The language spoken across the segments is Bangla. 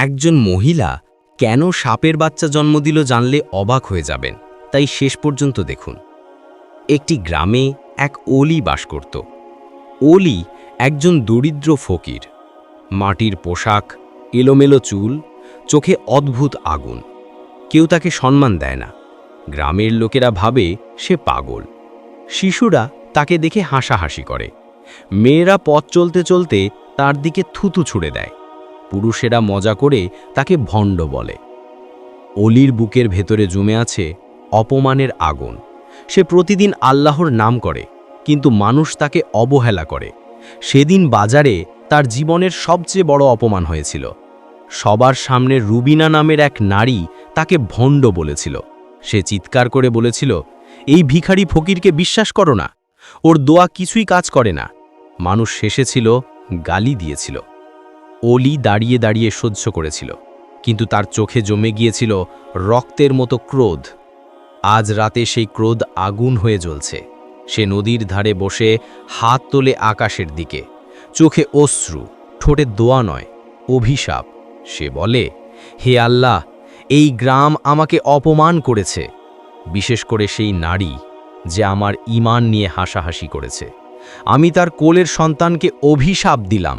একজন মহিলা কেন সাপের বাচ্চা জন্ম দিল জানলে অবাক হয়ে যাবেন। তাই শেষ পর্যন্ত দেখুন। একটি গ্রামে এক ওলি বাস করত। ওলি একজন দরিদ্র ফকির। মাটির পোশাক, এলোমেলো চুল, চোখে অদ্ভুত আগুন। কেউ তাকে সম্মান দেয় না। গ্রামের লোকেরা ভাবে সে পাগল। শিশুরা তাকে দেখে হাসাহাসি করে। মেয়েরা পথ চলতে চলতে তার দিকে থুতু ছুড়ে দেয়। পুরুষেরা মজা করে তাকে ভণ্ড বলে। অলির বুকের ভেতরে জমে আছে অপমানের আগুন। সে প্রতিদিন আল্লাহর নাম করে, কিন্তু মানুষ তাকে অবহেলা করে। সেদিন বাজারে তার জীবনের সবচেয়ে বড় অপমান হয়েছিল। সবার সামনে রুবিনা নামের এক নারী তাকে ভণ্ড বলেছিল। সে চিৎকার করে বলেছিল, এই ভিখারি ফকিরকে বিশ্বাস করো না। ওর দোয়া কিছুই কাজ করে না। মানুষ শেষে ছিল, গালি দিয়েছিল। অলি দাঁড়িয়ে দাঁড়িয়ে সহ্য করেছিল, কিন্তু তার চোখে জমে গিয়েছিল রক্তের মতো ক্রোধ। আজ রাতে সেই ক্রোধ আগুন হয়ে জ্বলছে। সে নদীর ধারে বসে হাত তোলে আকাশের দিকে। চোখে অশ্রু, ঠোঁটে দোয়া নয়, অভিশাপ। সে বলে, হে আল্লাহ, এই গ্রাম আমাকে অপমান করেছে। বিশেষ করে সেই নারী যে আমার ইমান নিয়ে হাসাহাসি করেছে। আমি তার কোলের সন্তানকে অভিশাপ দিলাম।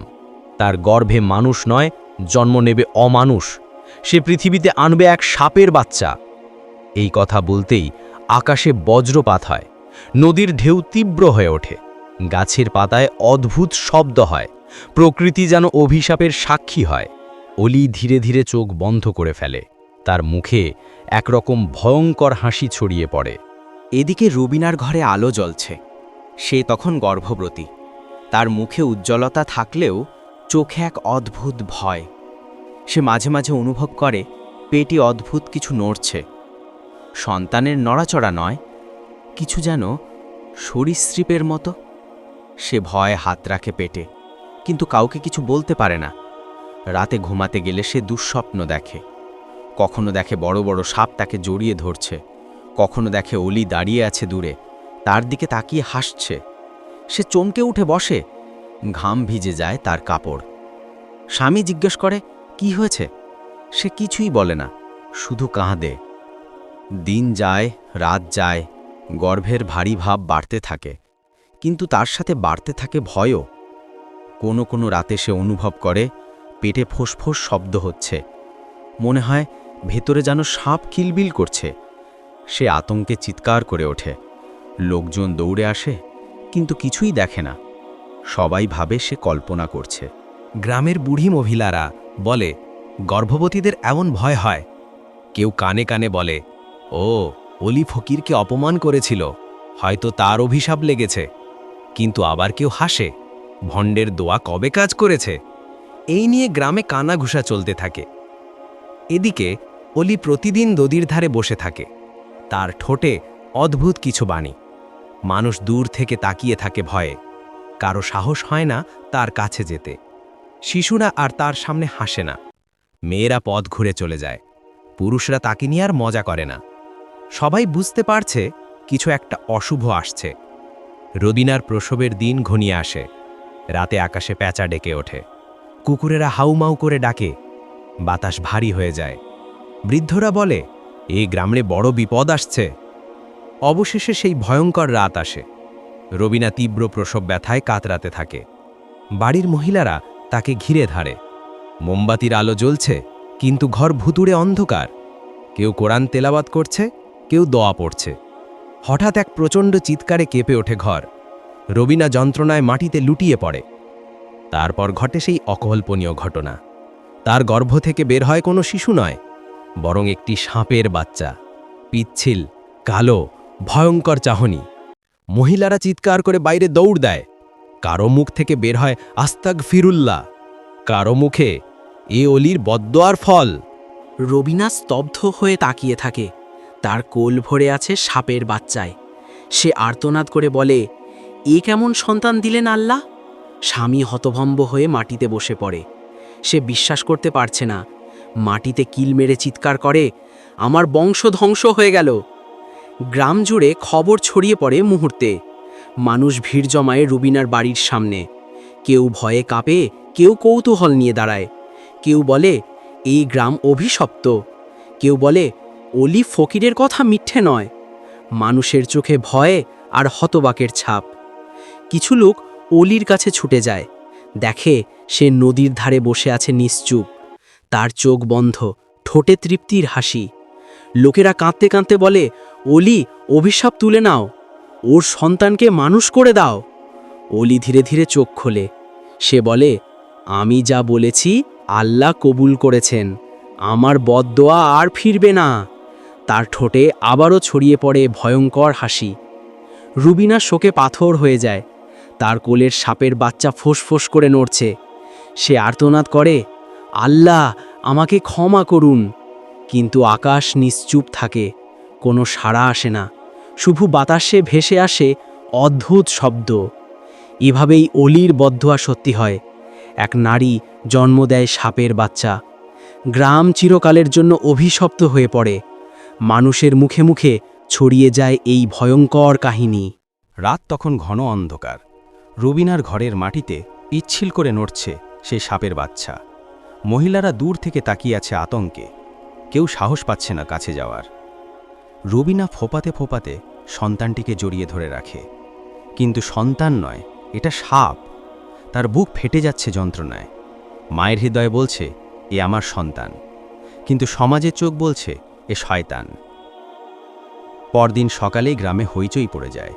তার গর্ভে মানুষ নয়, জন্ম নেবে অমানুষ। সে পৃথিবীতে আনবে এক সাপের বাচ্চা। এই কথা বলতেই আকাশে বজ্রপাত হয়। নদীর ঢেউ তীব্র হয়ে ওঠে। গাছের পাতায় অদ্ভুত শব্দ হয়। প্রকৃতি যেন অভিশাপের সাক্ষী হয়। অলি ধীরে ধীরে চোখ বন্ধ করে ফেলে। তার মুখে একরকম ভয়ঙ্কর হাসি ছড়িয়ে পড়ে। এদিকে রুবিনার ঘরে আলো জ্বলছে। সে তখন গর্ভবতী। তার মুখে উজ্জ্বলতা থাকলেও চোখে এক অদ্ভুত ভয়। সে মাঝে মাঝে অনুভব করে, পেটে অদ্ভুত কিছু নড়ছে। সন্তানের নড়াচড়া নয়, কিছু যেন সরীসৃপের মতো। সে ভয়ে হাত রাখে পেটে, কিন্তু কাউকে কিছু বলতে পারে না। রাতে ঘুমাতে গেলে সে দুঃস্বপ্ন দেখে। কখনো দেখে বড় বড় সাপ তাকে জড়িয়ে ধরছে। কখনো দেখে অলি দাঁড়িয়ে আছে দূরে, তার দিকে তাকিয়ে হাসছে। সে চমকে উঠে বসে, ঘাম ভিজে যায় তার কাপড়। স্বামী জিজ্ঞেস করে, কি হয়েছে? সে কিছুই বলে না, শুধু কাঁদে। দিন যায়, রাত যায়, গর্ভের ভারী ভাব বাড়তে থাকে, কিন্তু তার সাথে বাড়তে থাকে ভয়ও। কোনো কোনো রাতে সে অনুভব করে, পেটে ফোঁসফোঁস শব্দ হচ্ছে। মনে হয় ভেতরে যেন সাপ কিলবিল করছে। সে আতঙ্কে চিৎকার করে ওঠে। লোকজন দৌড়ে আসে, কিন্তু কিছুই দেখে না। সবাই ভাবে সে কল্পনা করছে। গ্রামের বুড়ি মহিলারা বলে, গর্ভবতীদের এমন ভয় হয়। কেউ কানে কানে বলে, ও, অলি ফকিরকে অপমান করেছিল, হয়তো তার অভিশাপ লেগেছে। কিন্তু আবার কেউ হাসে, ভণ্ডের দোয়া কবে কাজ করেছে? এই নিয়ে গ্রামে কানাঘুষা চলতে থাকে। এদিকে অলি প্রতিদিন নদীর ধারে বসে থাকে। তার ঠোঁটে অদ্ভুত কিছু বাণী। মানুষ দূর থেকে তাকিয়ে থাকে ভয়ে। কারও সাহস হয় না তার কাছে যেতে। শিশুরা আর তার সামনে হাসে না। মেয়েরা পথ ঘুরে চলে যায়। পুরুষরা তাকে নিয়ে আর মজা করে না। সবাই বুঝতে পারছে কিছু একটা অশুভ আসছে। রদিনার প্রসবের দিন ঘনিয়ে আসে। রাতে আকাশে প্যাঁচা ডেকে ওঠে। কুকুরেরা হাউমাউ করে ডাকে। বাতাস ভারী হয়ে যায়। বৃদ্ধরা বলে এই গ্রামে বড় বিপদ আসছে। অবশেষে সেই ভয়ঙ্কর রাত আসে। রবিনা তীব্র প্রসব ব্যথায় কাতরাতে থাকে। বাড়ির মহিলারা তাকে ঘিরে ধারে। মোমবাতির আলো জ্বলছে, কিন্তু ঘর ভুতুড়ে অন্ধকার। কেউ কোরআন তেলাবাত করছে, কেউ দোয়া পড়ছে। হঠাৎ এক প্রচণ্ড চিৎকারে কেঁপে ওঠে ঘর। রবিনা যন্ত্রণায় মাটিতে লুটিয়ে পড়ে। তারপর ঘটে সেই অকল্পনীয় ঘটনা। তার গর্ভ থেকে বের হয় কোনো শিশু নয়, বরং একটি সাপের বাচ্চা। পিচ্ছিল, কালো, ভয়ঙ্কর চাহনি। মহিলারা চিৎকার করে বাইরে দৌড় দেয়। কারও মুখ থেকে বের হয় আস্তাক ফিরুল্লাহ কারও মুখে এ অলির বদ্দোয়ার ফল। রবিনা স্তব্ধ হয়ে তাকিয়ে থাকে, তার কোল ভরে আছে সাপের বাচ্চায়। সে আর্তনাদ করে বলে, এ কেমন সন্তান দিলেন আল্লাহ? স্বামী হতভম্ব হয়ে মাটিতে বসে পড়ে। সে বিশ্বাস করতে পারছে না, মাটিতে কিল মেরে চিৎকার করে, আমার বংশ ধ্বংস হয়ে গেল। গ্রাম জুড়ে খবর ছড়িয়ে পড়ে মুহূর্তে। মানুষ ভিড় জমায় রুবিনার বাড়ির সামনে। কেউ ভয়ে কাঁপে, কেউ কৌতূহল নিয়ে দাঁড়ায়। কেউ বলে, এই গ্রাম অভিশপ্ত। কেউ বলে, অলি ফকিরের কথা মিথ্যে নয়। মানুষের চোখে ভয়ে আর হতবাকের ছাপ। কিছু লোক অলির কাছে ছুটে যায়। দেখে সে নদীর ধারে বসে আছে নিশ্চুপ। তার চোখ বন্ধ, ঠোঁটে তৃপ্তির হাসি। লোকেরা কাঁদতে কাঁদতে বলে, অলি, অভিশাপ তুলে নাও। ওর সন্তানকে মানুষ করে দাও। অলি ধীরে ধীরে চোখ খোলে। সে বলে, আমি যা বলেছি আল্লাহ কবুল করেছেন। আমার বদদোয়া আর ফিরবে না। তার ঠোঁটে আবারও ছড়িয়ে পড়ে ভয়ঙ্কর হাসি। রুবিনা শোকে পাথর হয়ে যায়। তার কোলের সাপের বাচ্চা ফোঁস করে নড়ছে। সে আর্তনাদ করে, আল্লাহ, আমাকে ক্ষমা করুন। কিন্তু আকাশ নিশ্চুপ থাকে, কোনো সাড়া আসে না। শুধু বাতাসে ভেসে আসে অদ্ভুত শব্দ। এভাবেই অলির বদ্ধয়া সত্যি হয়। এক নারী জন্ম দেয় সাপের বাচ্চা। গ্রাম চিরকালের জন্য অভিশপ্ত হয়ে পড়ে। মানুষের মুখে মুখে ছড়িয়ে যায় এই ভয়ঙ্কর কাহিনী। রাত তখন ঘন অন্ধকার। রুবিনার ঘরের মাটিতে পিচ্ছিল করে নড়ছে সে সাপের বাচ্চা। মহিলারা দূর থেকে তাকিয়ে আছে আতঙ্কে। কেউ সাহস পাচ্ছে না কাছে যাওয়ার। রুবিনা ফোপাতে ফোপাতে সন্তানটিকে জড়িয়ে ধরে রাখে। কিন্তু সন্তান নয়, এটা সাপ। তার বুক ফেটে যাচ্ছে যন্ত্রণায়। মায়ের হৃদয় বলছে, এ আমার সন্তান। কিন্তু সমাজের চোখ বলছে, এ শয়তান। পরদিন সকালেই গ্রামে হইচই পড়ে যায়।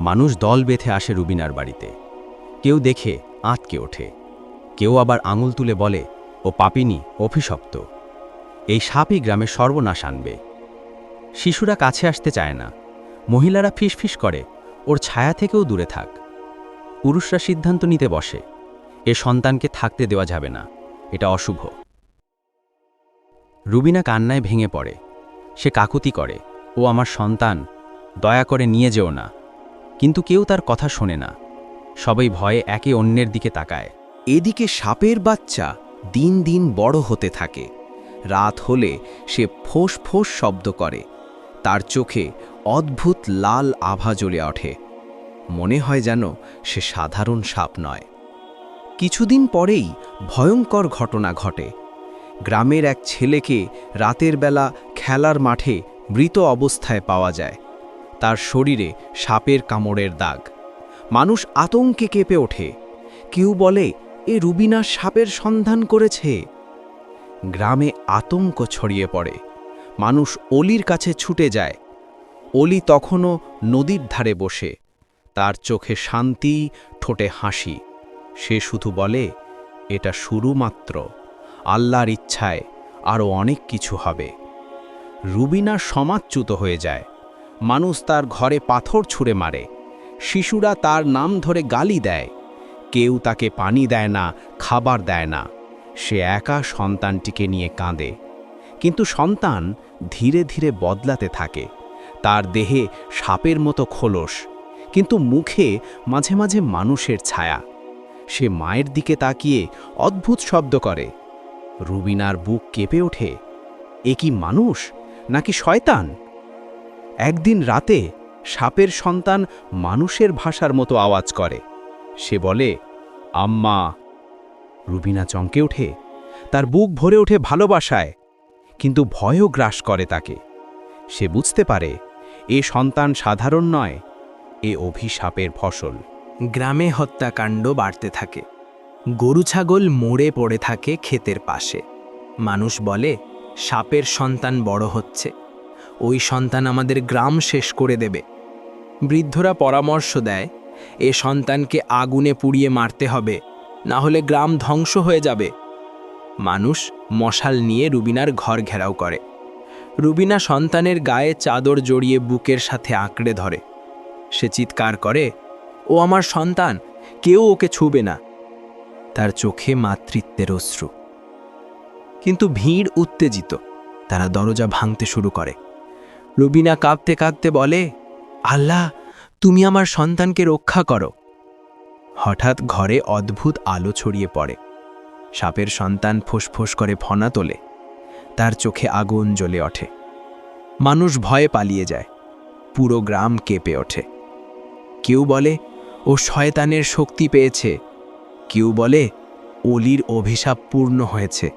মানুষ দল বেঁধে আসে রুবিনার বাড়িতে। কেউ দেখে, আঁতকে ওঠে। কেউ আবার আঙুল তুলে বলে, ও পাপিনী, অভিশপ্ত। এই সাপই গ্রামে সর্বনাশ আনবে। শিশুরা কাছে আসতে চায় না। মহিলারা ফিসফিস করে, ওর ছায়া থেকেও দূরে থাক। পুরুষরা সিদ্ধান্ত নিতে বসে, এ সন্তানকে থাকতে দেওয়া যাবে না, এটা অশুভ। রুবিনা কান্নায় ভেঙে পড়ে, সে কাকুতি করে, ও আমার সন্তান, দয়া করে নিয়ে যেও না। কিন্তু কেউ তার কথা শোনে না, সবাই ভয়ে একে অন্যের দিকে তাকায়। এদিকে সাপের বাচ্চা দিন দিন বড় হতে থাকে। রাত হলে সে ফোঁস ফোঁস শব্দ করে, তার চোখে অদ্ভুত লাল আভা জ্বলে ওঠে। মনে হয় যেন সে সাধারণ সাপ নয়। কিছুদিন পরেই ভয়ঙ্কর ঘটনা ঘটে। গ্রামের এক ছেলেকে রাতের বেলা খেলার মাঠে মৃত অবস্থায় পাওয়া যায়। তার শরীরে সাপের কামড়ের দাগ। মানুষ আতঙ্কে কেঁপে ওঠে। কেউ বলে, এ রুবিনা সাপের সন্ধান করেছে। গ্রামে আতঙ্ক ছড়িয়ে পড়ে। মানুষ অলির কাছে ছুটে যায়। অলি তখনও নদীর ধারে বসে। তার চোখে শান্তি, ঠোঁটে হাসি। সে শুধু বলে, এটা শুরু মাত্র আল্লাহর ইচ্ছায় আরও অনেক কিছু হবে। রুবিনা সমাজচ্যুত হয়ে যায়। মানুষ তার ঘরে পাথর ছুঁড়ে মারে। শিশুরা তার নাম ধরে গালি দেয়। কেউ তাকে পানি দেয় না, খাবার দেয় না। সে একা সন্তানটিকে নিয়ে কাঁদে। কিন্তু সন্তান ধীরে ধীরে বদলাতে থাকে। তার দেহে সাপের মতো খোলস, কিন্তু মুখে মাঝে মাঝে মানুষের ছায়া। সে মায়ের দিকে তাকিয়ে অদ্ভুত শব্দ করে। রুবিনার বুক কেঁপে ওঠে। এ কি মানুষ? নাকি শয়তান? একদিন রাতে সাপের সন্তান মানুষের ভাষার মতো আওয়াজ করে। সে বলে, আম্মা। রুবিনা চমকে ওঠে। তার বুক ভরে ওঠে ভালোবাসায়, কিন্তু ভয়ও গ্রাস করে তাকে। সে বুঝতে পারে এ সন্তান সাধারণ নয়, এ অভিশাপের ফসল। গ্রামে হত্যাকাণ্ড বাড়তে থাকে। গরু ছাগল মরে পড়ে থাকে ক্ষেতের পাশে। মানুষ বলে, সাপের সন্তান বড় হচ্ছে। ওই সন্তান আমাদের গ্রাম শেষ করে দেবে। বৃদ্ধরা পরামর্শ দেয়, এ সন্তানকে আগুনে পুড়িয়ে মারতে হবে, না হলে গ্রাম ধ্বংস হয়ে যাবে। মানুষ মশাল নিয়ে রুবিনার ঘর ঘেরাও করে। রুবিনা সন্তানের গায়ে চাদর জড়িয়ে বুকের সাথে আঁকড়ে ধরে। সে চিৎকার করে, ও আমার সন্তান, কেউ ওকে ছুবে না। তার চোখে মাতৃত্বের অশ্রু। কিন্তু ভিড় উত্তেজিত, তারা দরজা ভাঙতে শুরু করে। রুবিনা কাঁপতে কাঁপতে বলে, আল্লাহ, তুমি আমার সন্তানকে রক্ষা করো। হঠাৎ ঘরে অদ্ভুত আলো ছড়িয়ে পড়ে। সাপের সন্তান ফোঁস করে ফনা তোলে। তার চোখে আগুন জ্বলে ওঠে। মানুষ ভয়ে পালিয়ে যায়। পুরো গ্রাম কেঁপে ওঠে। কেউ বলে, ও শয়তানের শক্তি পেয়েছে। কেউ বলে, অলির অভিশাপ পূর্ণ হয়েছে।